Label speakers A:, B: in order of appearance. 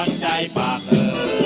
A: ดังใจปากเออ